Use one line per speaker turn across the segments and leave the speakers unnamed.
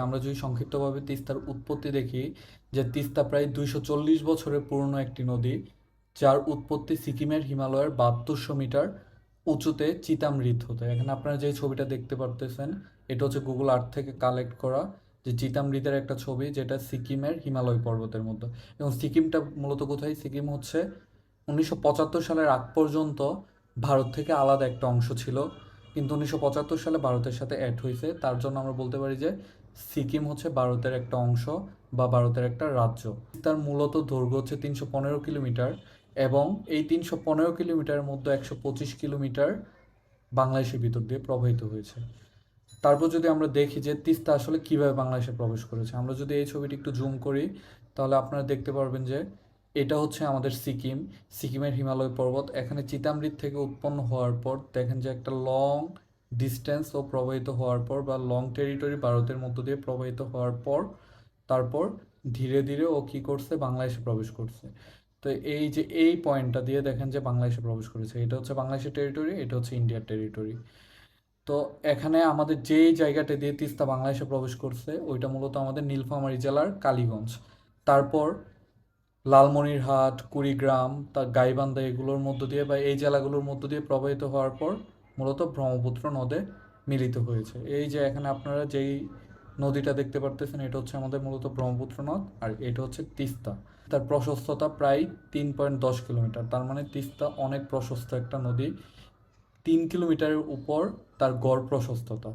আমরা যদি সংক্ষিপ্তভাবে তিস্তার উৎপত্তি দেখি, যে তিস্তা প্রায় দুইশো চল্লিশ বছরের পুরনো একটি নদী, যার উৎপত্তি সিকিমের হিমালয়ের বাহাত্তরশো মিটার উঁচুতে চিতামৃত হতে। এখানে আপনারা যে ছবিটা দেখতে পারতেছেন, এটা হচ্ছে গুগল আর্থ থেকে কালেক্ট করা যে চিতামৃতের একটা ছবি যেটা সিকিমের হিমালয় পর্বতের মধ্যে। এবং সিকিমটা মূলত কোথায়? সিকিম হচ্ছে উনিশশো পঁচাত্তর সালের আগ পর্যন্ত ভারত থেকে আলাদা একটা অংশ ছিল। কিন্তু উনিশশো পঁচাত্তর সালে ভারতের সাথে অ্যাড হয়েছে। তার জন্য আমরা বলতে পারি যে সিকিম হচ্ছে ভারতের একটা অংশ বা ভারতের একটা রাজ্য। তার মূলত দৈর্ঘ্য হচ্ছে তিনশো পনেরো কিলোমিটার এবং এই তিনশো পনেরো কিলোমিটারের মধ্যে একশো পঁচিশ কিলোমিটার বাংলাদেশের ভিতর দিয়ে প্রবাহিত হয়েছে। তারপর যদি আমরা দেখি যে তিস্তা আসলে কীভাবে বাংলাদেশে প্রবেশ করেছে, আমরা যদি এই ছবিটি একটু জুম করি, তাহলে আপনারা দেখতে পারবেন যে এটা হচ্ছে আমাদের সিকিম, সিকিমের হিমালয় পর্বত। এখানে চিতামৃত থেকে উৎপন্ন হওয়ার পর দেখেন যে একটা লং ডিস্টেন্স ও প্রবাহিত হওয়ার পর বা লং টেরিটরি ভারতের মধ্য দিয়ে প্রবাহিত হওয়ার পর, তারপর ধীরে ধীরে ও কি করছে? বাংলাদেশে প্রবেশ করছে। তো এই যে এই পয়েন্টটা দিয়ে দেখেন যে বাংলাদেশে প্রবেশ করেছে। এটা হচ্ছে বাংলাদেশের টেরিটরি এটা হচ্ছে ইন্ডিয়ার টেরিটরি তো এখানে আমাদের যেই জায়গাটা দিয়ে তিস্তা বাংলাদেশে প্রবেশ করছে, ওইটা মূলত আমাদের নীলফামারী জেলার কালীগঞ্জ। তারপর লালমনিরহাট, কুড়িগ্রাম তার গাইবান্ধা এগুলোর মধ্য দিয়ে বা এই জেলাগুলোর মধ্য দিয়ে প্রবাহিত হওয়ার পর মূলত ব্রহ্মপুত্র নদে মিলিত হয়েছে। এই যে এখানে আপনারা যেই নদীটা দেখতে পারতেছেন, এটা হচ্ছে আমাদের মূলত ব্রহ্মপুত্র নদ আর এটা হচ্ছে তিস্তা। তার প্রশস্ততা প্রায় তিন পয়েন্ট দশ কিলোমিটার, তার মানে তিস্তা অনেক প্রশস্ত একটা নদী। তিন কিলোমিটারের উপর তার গড় প্রশস্ততা।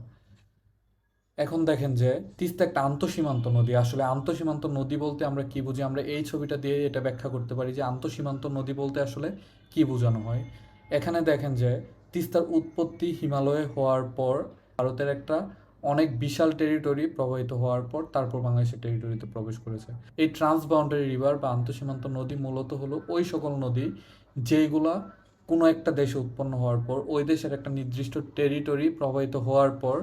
এখন দেখেন যে তিস্তা একটা আন্তঃসীমান্ত নদী। আসলে আন্তঃসীমান্ত নদী বলতে আমরা কি বুঝি? আমরা এই ছবিটা দিয়ে এটা ব্যাখ্যা করতে পারি যে আন্তঃসীমান্ত নদী বলতে আসলে কি বোঝানো হয়? এখানে দেখেন যে তিস্তার উৎপত্তি হিমালয়ে হওয়ার পর ভারতের একটা অনেক বিশাল টেরিটরি প্রবাহিত হওয়ার পর তারপর বাংলাদেশের টেরিটরিতে প্রবেশ করেছে। এই ট্রান্স বাউন্ডারি রিভার বা আন্তঃসীমান্ত নদী মূলত হলো ওই সকল নদী যেগুলা কোনো একটা দেশে উৎপন্ন হওয়ার পর, ওই দেশের একটা নির্দিষ্ট টেরিটরি প্রবাহিত হওয়ার পর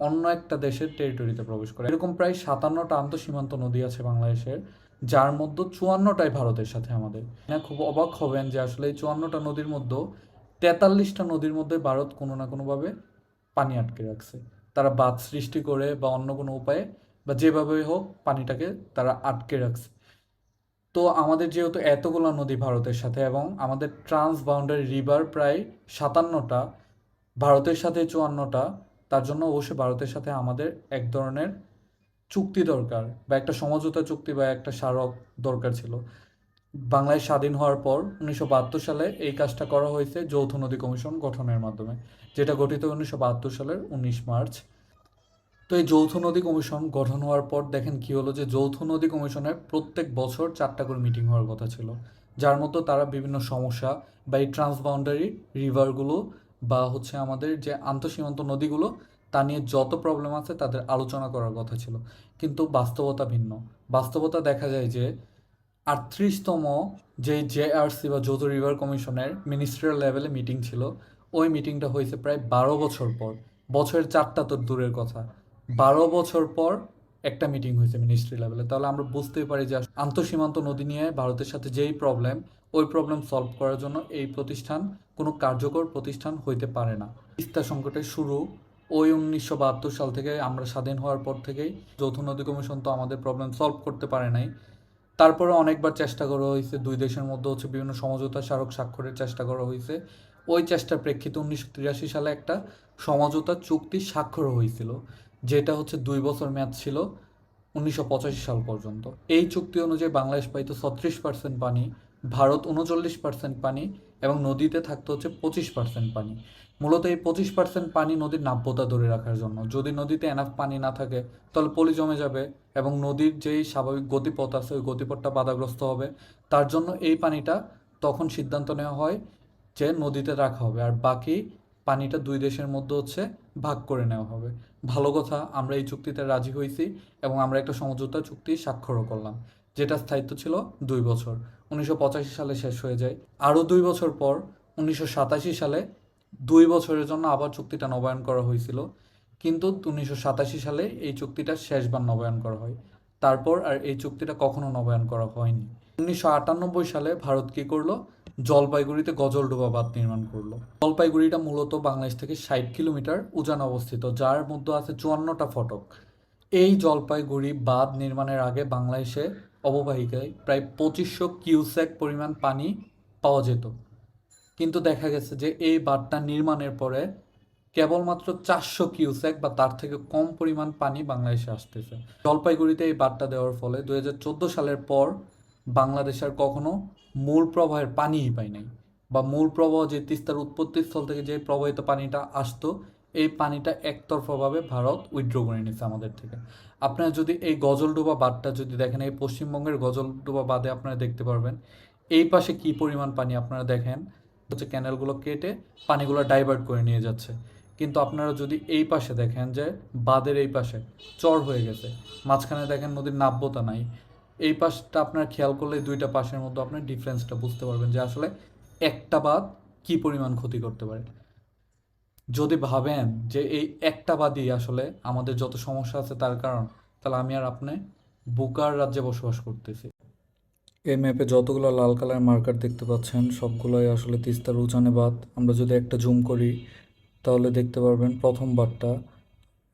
অন্য একটা দেশের টেরিটরিতে প্রবেশ করে। এরকম প্রায় সাতান্নটা আন্তঃসীমান্ত নদী আছে বাংলাদেশের, যার মধ্যে চুয়ান্নটাই ভারতের সাথে আমাদের। হ্যাঁ খুব অবাক হবেন যে আসলে এই চুয়ান্নটা নদীর মধ্যে তেতাল্লিশটা নদীর মধ্যে ভারত কোনো না কোনোভাবে পানি আটকে রাখছে। তারা বাঁধ সৃষ্টি করে বা অন্য কোনো উপায়ে বা যেভাবে হোক পানিটাকে তারা আটকে রাখছে। তো আমাদের যেহেতু এতগুলো নদী ভারতের সাথে এবং আমাদের ট্রান্স বাউন্ডারি রিভার প্রায় সাতান্নটা, ভারতের সাথে চুয়ান্নটা তার জন্য অবশ্যই ভারতের সাথে আমাদের এক ধরনের চুক্তি দরকার বা একটা সমঝোতা চুক্তি বা একটা স্মারক দরকার ছিল। বাংলায় স্বাধীন হওয়ার পর উনিশশো বাহাত্তর সালে এই কাজটা করা হয়েছে যৌথ নদী কমিশন গঠনের মাধ্যমে, যেটা গঠিত উনিশশো বাহাত্তর সালের উনিশ মার্চ। তো এই যৌথ নদী কমিশন গঠন হওয়ার পর দেখেন কি হলো যে যৌথ নদী কমিশনের প্রত্যেক বছর চারটা করে মিটিং হওয়ার কথা ছিল, যার মধ্যে তারা বিভিন্ন সমস্যা বা এই ট্রান্সবাউন্ডারি রিভারগুলো বা হচ্ছে আমাদের যে আন্তঃসীমান্ত নদীগুলো, তা নিয়ে যত প্রবলেম আছে তাদের আলোচনা করার কথা ছিল। কিন্তু বাস্তবতা ভিন্ন। বাস্তবতা দেখা যায় যে, আটত্রিশতম যে জেআরসি বা যৌথ রিভার কমিশনের মিনিস্ট্রিয়াল লেভেলে মিটিং ছিল, ওই মিটিংটা হয়েছে প্রায় বারো বছর পর। বছরের চারটা তো দূরের কথা। বারো বছর পর একটা মিটিং হয়েছে মিনিস্ট্রি লেভেলে তাহলে আমরা বুঝতেই পারি যে আন্তঃসীমান্ত নদী নিয়ে ভারতের সাথে যেই প্রবলেম ওই প্রবলেম সলভ করার জন্য এই প্রতিষ্ঠান কোনো কার্যকর প্রতিষ্ঠান হইতে পারে না। তিস্তা সংকটের শুরু ওই উনিশশো বাহাত্তর সাল থেকে আমরা স্বাধীন হওয়ার পর থেকেই যৌথ নদী কমিশন তো আমাদের প্রবলেম সলভ করতে পারে নাই। তারপরে অনেকবার চেষ্টা করা হয়েছে, দুই দেশের মধ্যে হচ্ছে বিভিন্ন সমঝোতা স্মারক স্বাক্ষরের চেষ্টা করা হয়েছে। ওই চেষ্টার প্রেক্ষিতে উনিশশো তিরাশি সালে একটা সমঝোতা চুক্তি স্বাক্ষর হয়েছিল, যেটা হচ্ছে দুই বছর মেয়াদ ছিল উনিশশো পঁচাশি সাল পর্যন্ত। এই চুক্তি অনুযায়ী বাংলাদেশ পাইতো ছত্রিশ পার্সেন্ট পানি, ভারত উনচল্লিশ পার্সেন্ট পানি এবং নদীতে থাকতে হচ্ছে পঁচিশ পার্সেন্ট পানি। মূলত এই পঁচিশ পার্সেন্ট পানি নদীর নাব্যতা ধরে রাখার জন্য। যদি নদীতে এনাফ পানি না থাকে, তাহলে পলি জমে যাবে এবং নদীর যেই স্বাভাবিক গতিপথ আছে, ওই গতিপথটা বাধাগ্রস্ত হবে। তার জন্য এই পানিটা তখন সিদ্ধান্ত নেওয়া হয় যে নদীতে রাখা হবে। আর বাকি পানিটা দুই দেশের মধ্যে হচ্ছে ভাগ করে নেওয়া হবে। ভালো কথা, আমরা এই চুক্তিতে রাজি হয়েছি এবং আমরা একটা সমঝোতা চুক্তি স্বাক্ষরও করলাম। যেটা স্থায়িত্ব ছিল দুই বছর। উনিশশো পঁচাশি সালে শেষ হয়ে যায়। আরও দুই বছর পর উনিশশো সাতাশি সালে দুই বছরের জন্য আবার চুক্তিটা নবায়ন করা হয়েছিল। কিন্তু উনিশশো সাতাশি সালে এই চুক্তিটা শেষবার নবায়ন করা হয়। তারপর আর এই চুক্তিটা কখনো নবায়ন করা হয়নি। উনিশশো আটানব্বই সালে ভারত কি করল? জলপাইগুড়িতে গজলডোবা বাঁধ নির্মাণ করল। জলপাইগুড়িটা মূলত বাংলাদেশ থেকে ষাট কিলোমিটার উজান অবস্থিত, যার মধ্যে আছে চুয়ান্নটা ফটক। এই জলপাইগুড়ি বাঁধ নির্মাণের আগে বাংলাদেশে অববাহিকায় প্রায় পঁচিশশো কিউসেক পরিমাণ পানি পাওয়া যেত। কিন্তু দেখা গেছে যে এই বাঁধটা নির্মাণের পরে কেবলমাত্র চারশো কিউসেক বা তার থেকে কম পরিমাণ পানি বাংলাদেশে আসতেছে। জলপাইগুড়িতে এই বাঁধটা দেওয়ার ফলে দুই হাজার চোদ্দ সালের পর বাংলাদেশ আর কখনো মূল প্রবাহের পানিই পায় নাই বা মূল প্রবাহ যে তিস্তার উৎপত্তিস্থল থেকে যে প্রবাহিত পানিটা আসতো এই পানিটা একতরফাভাবে ভারত উইথড্র করে নিচ্ছে আমাদের থেকে। আপনারা যদি এই গজলডোবা বাঁধটা যদি দেখেন, এই পশ্চিমবঙ্গের গজলডোবা বাঁধে আপনারা দেখতে পারবেন। এই পাশে কি পরিমাণ পানি আপনারা দেখেন, হচ্ছে ক্যানেলগুলো কেটে পানিগুলো ডাইভার্ট করে নিয়ে যাচ্ছে। কিন্তু আপনারা যদি এই পাশে দেখেন যে বাঁধের এই পাশে চর হয়ে গেছে, মাঝখানে দেখেন নদীর নাব্যতা নাই। এই পাশটা আপনারা খেয়াল করলে দুইটা পাশের মধ্যে আপনার ডিফারেন্সটা বুঝতে পারবেন যে আসলে একটা বাঁধ কি পরিমাণ ক্ষতি করতে পারে। যদি ভাবেন যে এই একটা বাদই আসলে আমাদের যত সমস্যা আছে তার কারণ, তাহলে আমি আর আপনি বুকার রাজ্যে বসবাস করতেছি। এই ম্যাপে যতগুলো লাল কালার মার্কার দেখতে পাচ্ছেন, সবগুলোই আসলে তিস্তার উজানে বাঁধ। আমরা যদি একটা জুম করি, তাহলে দেখতে পারবেন প্রথম বারটা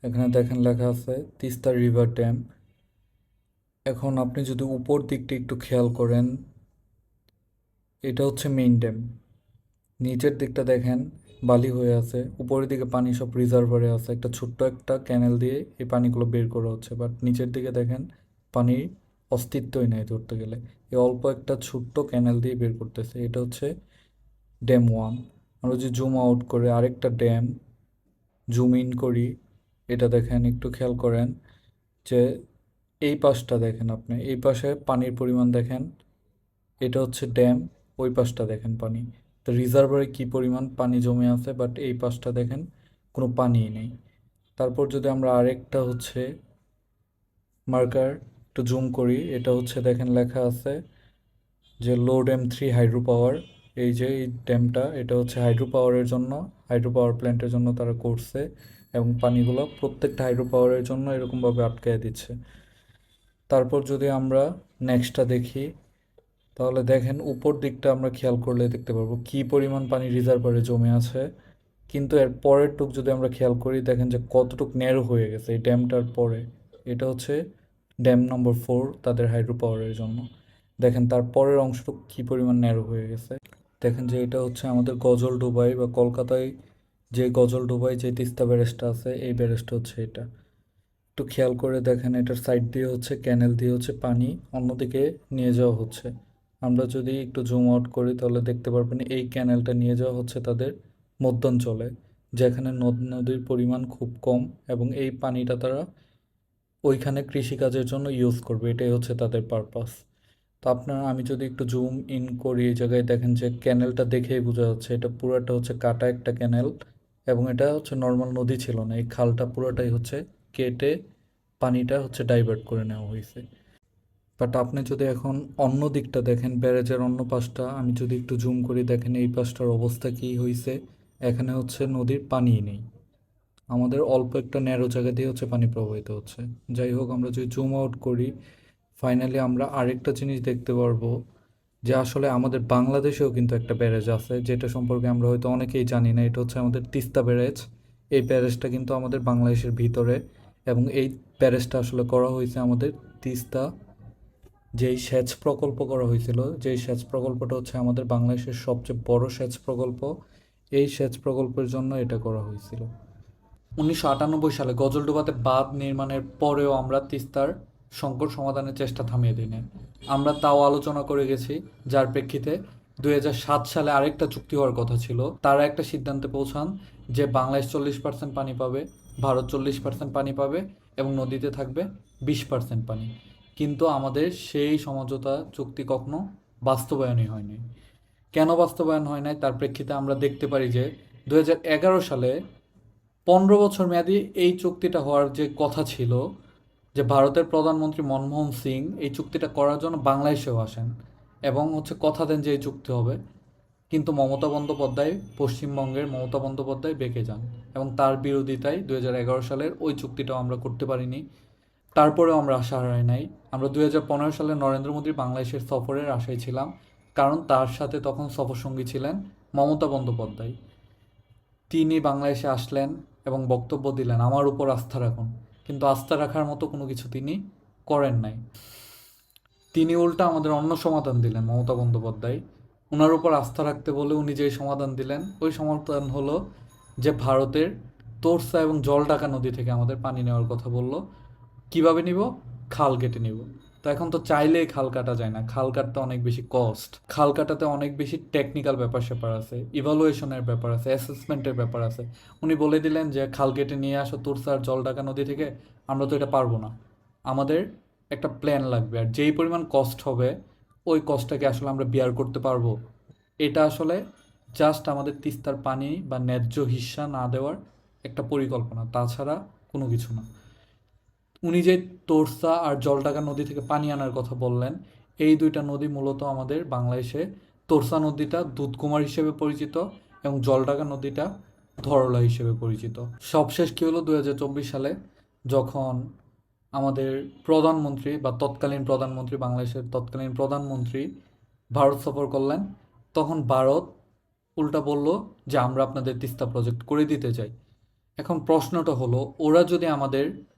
এখানে দেখেন লেখা আছে, তিস্তা রিভার ড্যাম এখন আপনি যদি উপর দিকটা একটু খেয়াল করেন, এটা হচ্ছে মেইন ড্যাম নিচের দিকটা দেখেন বালি হয়ে আছে। উপরের দিকে পানি সব রিজার্ভারে আছে। একটা ছোট্ট একটা ক্যানেল দিয়ে এই পানিগুলো বের করা হচ্ছে। বাট নিচের দিকে দেখেন পানির অস্তিত্বই নেই ধরতে গেলে। এই অল্প একটা ছোট্ট ক্যানেল দিয়ে বের করতেছে। এটা হচ্ছে ড্যাম ওয়ান আমরা যদি জুম আউট করে আরেকটা ড্যাম জুম ইন করি, এটা দেখেন, একটু খেয়াল করেন যে এই পাশটা দেখেন আপনি। এই পাশে পানির পরিমাণ দেখেন, এটা হচ্ছে ড্যাম ওই পাশটা দেখেন পানি। তো রিজার্ভারে কী পরিমাণ পানি জমে আছে বাট এই পাশটা দেখেন কোনো পানিই নেই। তারপর যদি আমরা আরেকটা হচ্ছে মার্কার একটু জুম করি, এটা হচ্ছে দেখেন লেখা আছে যে low dam three hydro power এই যে এই ড্যামটা এটা হচ্ছে হাইড্রো পাওয়ারের জন্য হাইড্রো পাওয়ার প্ল্যান্টের জন্য তারা করছে এবং পানিগুলো প্রত্যেকটা হাইড্রো পাওয়ারের জন্য এরকমভাবে আটকায় দিচ্ছে। তারপর যদি আমরা নেক্সটটা দেখি তাহলে দেখেন উপর দিকটা আমরা খেয়াল করলে দেখতে পারব কি পরিমাণ পানি রিজার্ভারে জমে আছে। কিন্তু এর পরের টুক যদি আমরা খেয়াল করি, দেখেন যে কতটুক ন্যারো হয়ে গেছে এই ড্যামটার পরে। এটা হচ্ছে ড্যাম নম্বর ফোর তাদের হাইড্রো পাওয়ারের জন্য। দেখেন তার পরের অংশটুক কী পরিমাণ ন্যারো হয়ে গেছে। দেখেন যে এটা হচ্ছে আমাদের গজল ডুবাই বা কলকাতায় যে গজল ডুবাই যে তিস্তা ব্যারেজটা আছে, এই ব্যারেজটা হচ্ছে এটা। একটু খেয়াল করে দেখেন এটার সাইড দিয়ে হচ্ছে ক্যানেল দিয়ে হচ্ছে পানি, অন্যদিকে নিয়ে যাওয়া হচ্ছে। আমরা যদি একটু জুম আউট করি, তাহলে দেখতে পারবেন এই ক্যানেলটা নিয়ে যাওয়া হচ্ছে তাদের মধ্যাঞ্চলে, যেখানে নদ, নদীর পরিমাণ খুব কম এবং এই পানিটা তারা ওইখানে কৃষিকাজের জন্য ইউজ করবে। এটাই হচ্ছে তাদের পারপাস তো আপনারা, আমি যদি একটু জুম ইন করি, এই জায়গায় দেখেন যে ক্যানেলটা দেখেই বোঝা যাচ্ছে, এটা পুরোটা হচ্ছে কাটা একটা ক্যানেল এবং এটা হচ্ছে নর্মাল নদী ছিল না, এই খালটা পুরোটাই হচ্ছে কেটে পানিটা হচ্ছে ডাইভার্ট করে নেওয়া হয়েছে। বাট আপনি যদি এখন অন্য দিকটা দেখেন, ব্যারেজের অন্য পাশটা, আমি যদি একটু জুম করি, দেখেন এই পাশটার অবস্থা কী হয়েছে এখানে হচ্ছে নদীর পানিই নেই। আমাদের অল্প একটা ন্যারো জায়গা দিয়ে হচ্ছে পানি প্রবাহিত হচ্ছে। যাই হোক, আমরা যদি জুম আউট করি ফাইনালি আমরা আরেকটা জিনিস দেখতে পারব, যে আসলে আমাদের বাংলাদেশেও কিন্তু একটা ব্যারেজ আছে, যেটা সম্পর্কে আমরা হয়তো অনেকেই জানি না। এটা হচ্ছে আমাদের তিস্তা ব্যারেজ। এই ব্যারেজটা কিন্তু আমাদের বাংলাদেশের ভিতরে, এবং এই ব্যারেজটা আসলে করা হয়েছে আমাদের তিস্তা যেই সেচ প্রকল্প করা হয়েছিল, যেই সেচ প্রকল্পটা হচ্ছে আমাদের বাংলাদেশের সবচেয়ে বড় সেচ প্রকল্প, এই সেচ প্রকল্পের জন্য এটা করা হয়েছিল। উনিশশো আটানব্বই সালে গজলডোবাতে বাঁধ নির্মাণের পরেও আমরা তিস্তার সংকট সমাধানের চেষ্টা থামিয়ে দিই আমরা তাও আলোচনা করে গেছি, যার প্রেক্ষিতে দুই হাজার সাত সালে আরেকটা চুক্তি হওয়ার কথা ছিল। তারা একটা সিদ্ধান্তে পৌঁছান যে বাংলাদেশ চল্লিশ পার্সেন্ট পানি পাবে, ভারত চল্লিশ পার্সেন্ট পানি পাবে এবং নদীতে থাকবে বিশ পার্সেন্ট পানি। কিন্তু আমাদের সেই সমঝোতা চুক্তি কখনো বাস্তবায়নই হয়নি। কেন বাস্তবায়ন হয় নাই তার প্রেক্ষিতে আমরা দেখতে পারি যে দু হাজার এগারো সালে পনেরো বছর মেয়াদি এই চুক্তিটা হওয়ার যে কথা ছিল যে ভারতের প্রধানমন্ত্রী মনমোহন সিং এই চুক্তিটা করার জন্য বাংলাদেশেও আসেন এবং হচ্ছে কথা দেন যে এই চুক্তি হবে, কিন্তু মমতা বন্দ্যোপাধ্যায় পশ্চিমবঙ্গের মমতা বন্দ্যোপাধ্যায় বেঁকে যান এবং তার বিরোধিতায় দুই হাজার এগারো সালের ওই চুক্তিটাও আমরা করতে পারিনি। তারপরেও আমরা আশা হারাই নাই। আমরা দু হাজার পনেরো সালে নরেন্দ্র মোদী বাংলাদেশের সফরের আশায় ছিলাম, কারণ তার সাথে তখন সফরসঙ্গী ছিলেন মমতা বন্দ্যোপাধ্যায়। তিনি বাংলাদেশে আসলেন এবং বক্তব্য দিলেন, আমার উপর আস্থা রাখুন। কিন্তু আস্থা রাখার মতো কোনো কিছু তিনি করেন নাই। তিনি উল্টা আমাদের অন্য সমাধান দিলেন মমতা বন্দ্যোপাধ্যায়। ওনার উপর আস্থা রাখতে বলে উনি যেই সমাধান দিলেন, ওই সমাধান হলো যে ভারতের তোরসা এবং জলঢাকা নদী থেকে আমাদের পানি নেওয়ার কথা বলল। কীভাবে নিব? খাল কেটে নিব। তো এখন তো চাইলেই খাল কাটা যায় না। খাল কাটতে অনেক বেশি কস্ট খাল কাটাতে অনেক বেশি টেকনিক্যাল ব্যাপার স্যাপার আছে ইভালুয়েশনের ব্যাপার আছে অ্যাসেসমেন্টের ব্যাপার আছে। উনি বলে দিলেন যে, খাল কেটে নিয়ে আসো তুরসার জলঢাকা নদী থেকে, আমরা তো এটা পারব না। আমাদের একটা প্ল্যান লাগবে। আর যেই পরিমাণ কস্ট হবে, ওই কস্টটাকে আসলে আমরা বিয়ার করতে পারব। এটা আসলে জাস্ট আমাদের তিস্তার পানি বা ন্যায্য হিস্সা না দেওয়ার একটা পরিকল্পনা। তাছাড়া কোনো কিছু না। উনি যে তোরসা আর জলঢাকা নদী থেকে পানি আনার কথা বললেন, এই দুইটা নদী মূলত আমাদের বাংলাদেশে তোরসা নদীটা দুধকুমার হিসেবে পরিচিত এবং জলঢাকা নদীটা ধরলা হিসেবে পরিচিত। সবশেষ কী হলো? দুহাজার চব্বিশ সালে যখন আমাদের প্রধানমন্ত্রী বা তৎকালীন প্রধানমন্ত্রী, বাংলাদেশের তৎকালীন প্রধানমন্ত্রী ভারত সফর করলেন, তখন ভারত উল্টা বলল যে, আমরা আপনাদের তিস্তা প্রজেক্ট করে দিতে চাই। এখন প্রশ্নটা হলো, ওরা যদি আমাদের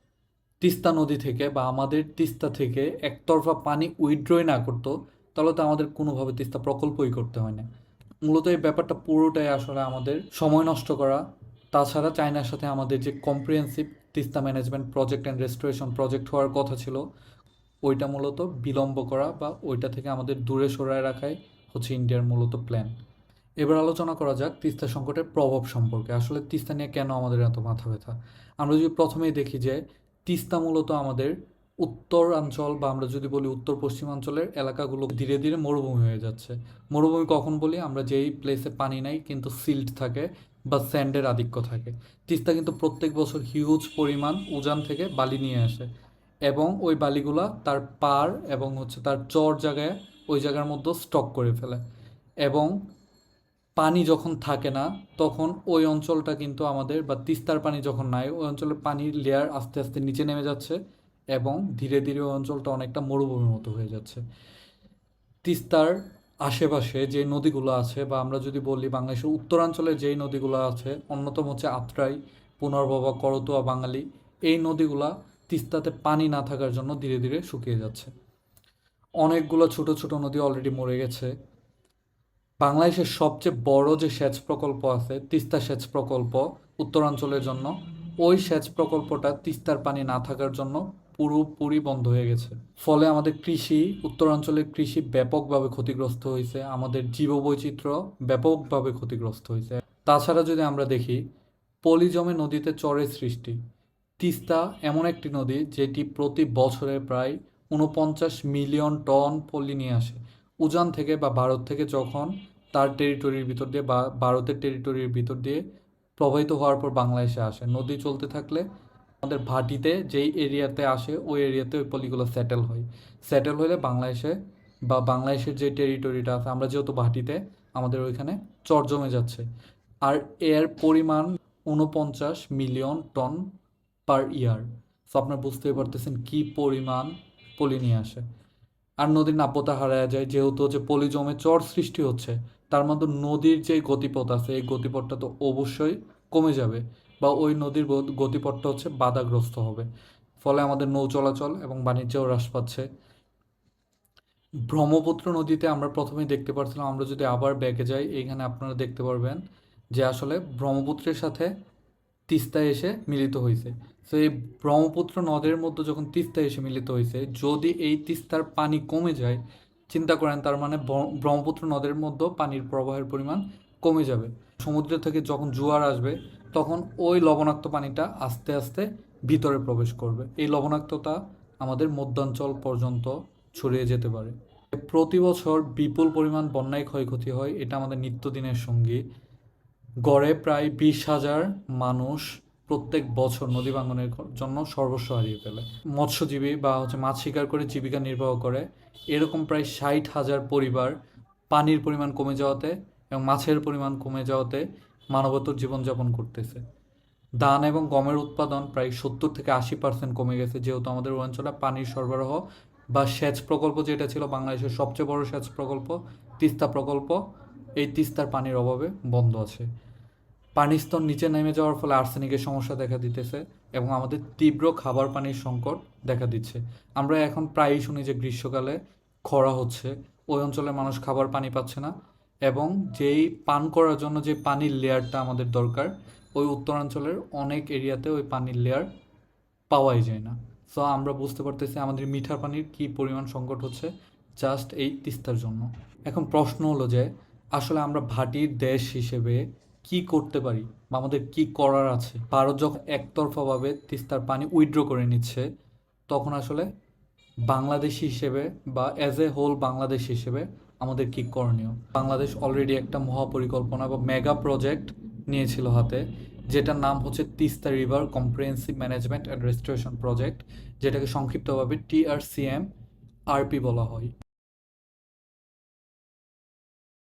তিস্তা নদী থেকে বা আমাদের তিস্তা থেকে একতরফা পানি উইথড্রই না করতো, তাহলে তো আমাদের কোনোভাবে তিস্তা প্রকল্পই করতে হয় না। মূলত এই ব্যাপারটা পুরোটাই আসলে আমাদের সময় নষ্ট করা। তাছাড়া চায়নার সাথে আমাদের যে comprehensive Teesta management project and restoration project হওয়ার কথা ছিল, ওইটা মূলত বিলম্ব করা বা ওইটা থেকে আমাদের দূরে সরায় রাখাই হচ্ছে ইন্ডিয়ার মূলত প্ল্যান এবার আলোচনা করা যাক তিস্তা সংকটের প্রভাব সম্পর্কে। আসলে তিস্তা নিয়ে কেন আমাদের এত মাথা ব্যথা? আমরা যদি প্রথমেই দেখি যে তিস্তা মূলত আমাদের উত্তরাঞ্চল বা আমরা যদি বলি উত্তর পশ্চিমাঞ্চলের এলাকাগুলো ধীরে ধীরে মরুভূমি হয়ে যাচ্ছে। মরুভূমি কখন বলি? আমরা যেই প্লেসে পানি নাই, কিন্তু সিল্ট থাকে বা স্যান্ডের আধিক্য থাকে। তিস্তা কিন্তু প্রত্যেক বছর হিউজ পরিমাণ উজান থেকে বালি নিয়ে আসে এবং ওই বালিগুলা তার পার এবং হচ্ছে তার চর জায়গায় ওই জায়গার মধ্যে স্টক করে ফেলে এবং পানি যখন থাকে না, তখন ওই অঞ্চলটা কিন্তু আমাদের, বা তিস্তার পানি যখন নাই, ওই অঞ্চলের পানির লেয়ার আস্তে আস্তে নিচে নেমে যাচ্ছে এবং ধীরে ধীরে ওই অঞ্চলটা অনেকটা মরুভূমির মতো হয়ে যাচ্ছে। তিস্তার আশেপাশে যে নদীগুলো আছে, বা আমরা যদি বলি বাংলাদেশের উত্তরাঞ্চলে যেই নদীগুলো আছে, অন্যতম হচ্ছে আত্রাই, পুনর্ভবা, করতোয়া, বাঙালি, এই নদীগুলা তিস্তাতে পানি না থাকার জন্য ধীরে ধীরে শুকিয়ে যাচ্ছে। অনেকগুলো ছোট ছোট নদী অলরেডি মরে গেছে। বাংলাদেশের সবচেয়ে বড় যে সেচ প্রকল্প আছে, তিস্তা সেচ প্রকল্প উত্তরাঞ্চলের জন্য, ওই সেচ প্রকল্পটা তিস্তার পানি না থাকার জন্য পুরোপুরি বন্ধ হয়ে গেছে। ফলে আমাদের কৃষি, উত্তরাঞ্চলের কৃষি ব্যাপকভাবে ক্ষতিগ্রস্ত হয়েছে, আমাদের জীববৈচিত্র্য ব্যাপকভাবে ক্ষতিগ্রস্ত হয়েছে। তাছাড়া যদি আমরা দেখি, পলিজমে নদীতে চরের সৃষ্টি। তিস্তা এমন একটি নদী যেটি প্রতি বছরে প্রায় উনপঞ্চাশ মিলিয়ন টন পলি নিয়ে আসে। উজান থেকে বা ভারত থেকে যখন তার টেরিটরির ভিতর দিয়ে বা ভারতের টেরিটরির ভিতর দিয়ে প্রবাহিত হওয়ার পর বাংলাদেশে আসে। নদী চলতে থাকলে আমাদের ভাটিতে যেই এরিয়াতে আসে, ওই এরিয়াতে ওই পলিগুলো সেটেল হয়। সেটেল হলে বাংলাদেশে বা বাংলাদেশের যে টেরিটরিটা আছে, আমরা যেহেতু ভাটিতে, আমাদের ওইখানে চর জমে যাচ্ছে। আর এর পরিমাণ উনপঞ্চাশ million ton per year so আপনারা বুঝতেই পারতেছেন কি পরিমাণ পলি নিয়ে আসে। আর নদীর নাব্যতা হারায় যায়, যেহেতু হচ্ছে পলি জমে চর সৃষ্টি হচ্ছে, তার মধ্যে নদীর যে গতিপথ আছে, এই গতিপথটা তো অবশ্যই কমে যাবে বা ওই নদীর গতিপথটা হচ্ছে বাধাগ্রস্ত হবে। ফলে আমাদের নৌ চলাচল এবং বাণিজ্যও হ্রাস পাচ্ছে। ব্রহ্মপুত্র নদীতে আমরা প্রথমেই দেখতে পাচ্ছিলাম আমরা যদি আবার ব্যাকে যাই, এইখানে আপনারা দেখতে পারবেন যে আসলে ব্রহ্মপুত্রের সাথে তিস্তা এসে মিলিত হয়েছে তো এই ব্রহ্মপুত্র নদের মধ্যে যখন তিস্তায় এসে মিলিত হয়েছে যদি এই তিস্তার পানি কমে যায়, চিন্তা করেন তার মানে ব্র- ব্রহ্মপুত্র নদের মধ্যে পানির প্রবাহের পরিমাণ কমে যাবে। সমুদ্র থেকে যখন জোয়ার আসবে, তখন ওই লবণাক্ত পানিটা আস্তে আস্তে ভিতরে প্রবেশ করবে। এই লবণাক্ততা আমাদের মধ্যাঞ্চল পর্যন্ত ছড়িয়ে যেতে পারে। প্রতি বছর বিপুল পরিমাণ বন্যায় ক্ষয়ক্ষতি হয়, এটা আমাদের নিত্যদিনের সঙ্গী। গড়ে প্রায় বিশ হাজার মানুষ প্রত্যেক বছর নদী ভাঙনের জন্য সর্বস্ব হারিয়ে ফেলে। মৎস্যজীবী বা হচ্ছে মাছ শিকার করে জীবিকা নির্বাহ করে। এরকম প্রায় ষাট হাজার পরিবার পানির পরিমাণ কমে যাওয়াতে এবং মাছের পরিমাণ কমে যাওয়াতে মানবতর জীবনযাপন করতেছে। ধান এবং গমের উৎপাদন প্রায় সত্তর থেকে আশি পার্সেন্ট কমে গেছে, যেহেতু আমাদের অঞ্চলে পানির সরবরাহ বা সেচ প্রকল্প যেটা ছিল বাংলাদেশের সবচেয়ে বড় সেচ প্রকল্প, তিস্তা প্রকল্প, এই তিস্তার পানির অভাবে বন্ধ আছে। পানির স্তর নিচে নেমে যাওয়ার ফলে আর্সেনিকের সমস্যা দেখা দিতেছে এবং আমাদের তীব্র খাবার পানির সংকট দেখা দিচ্ছে। আমরা এখন প্রায়ই শুনি যে গ্রীষ্মকালে খরা হচ্ছে, ওই অঞ্চলের মানুষ খাবার পানি পাচ্ছে না এবং যেই পান করার জন্য যে পানির লেয়ারটা আমাদের দরকার, ওই উত্তরাঞ্চলের অনেক এরিয়াতে ওই পানির লেয়ার পাওয়াই যায় না। সো আমরা বুঝতে পারতেছি আমাদের মিঠা পানির কি পরিমাণ সংকট হচ্ছে জাস্ট এই তিস্তার জন্য। এখন প্রশ্ন হলো যে, আসলে আমরা ভাটির দেশ হিসেবে কি করতে পারি বা আমাদের কি করার আছে? ভারত যখন একতরফাভাবে তিস্তার পানি উইথড্র করে নিচ্ছে, তখন আসলে বাংলাদেশ হিসেবে বা অ্যাজ এ হোল বাংলাদেশ হিসেবে আমাদের কি করণীয়? বাংলাদেশ অলরেডি একটা মহাপরিকল্পনা বা মেগা প্রজেক্ট নিয়েছিল হাতে, যেটার নাম হচ্ছে Teesta river comprehensive management and restoration project যেটাকে সংক্ষিপ্তভাবে টিআরসিএম আরপি বলা হয়।